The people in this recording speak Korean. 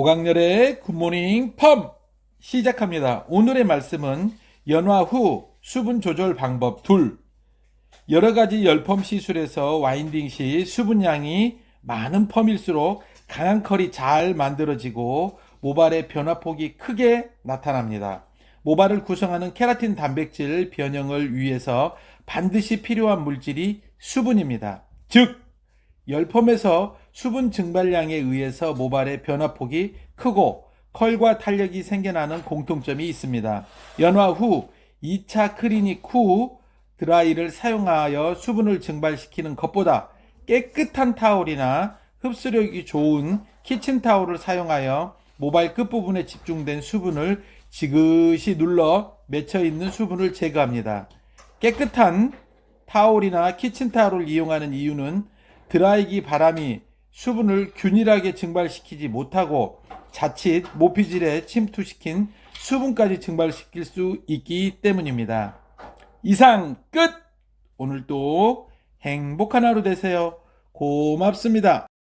오강렬의 굿모닝 펌 시작합니다. 오늘의 말씀은 연화 후 수분 조절 방법 둘. 여러 가지 열펌 시술에서 와인딩 시 수분량이 많은 펌일수록 강한 컬이 잘 만들어지고 모발의 변화폭이 크게 나타납니다. 모발을 구성하는 케라틴 단백질 변형을 위해서 반드시 필요한 물질이 수분입니다. 즉, 열펌에서 수분 증발량에 의해서 모발의 변화폭이 크고 컬과 탄력이 생겨나는 공통점이 있습니다. 연화 후 2차 클리닉 후 드라이를 사용하여 수분을 증발시키는 것보다 깨끗한 타올이나 흡수력이 좋은 키친타올을 사용하여 모발 끝부분에 집중된 수분을 지그시 눌러 맺혀 있는 수분을 제거합니다. 깨끗한 타올이나 키친타올을 이용하는 이유는 드라이기 바람이 수분을 균일하게 증발시키지 못하고 자칫 모피질에 침투시킨 수분까지 증발시킬 수 있기 때문입니다. 이상 끝! 오늘도 행복한 하루 되세요. 고맙습니다.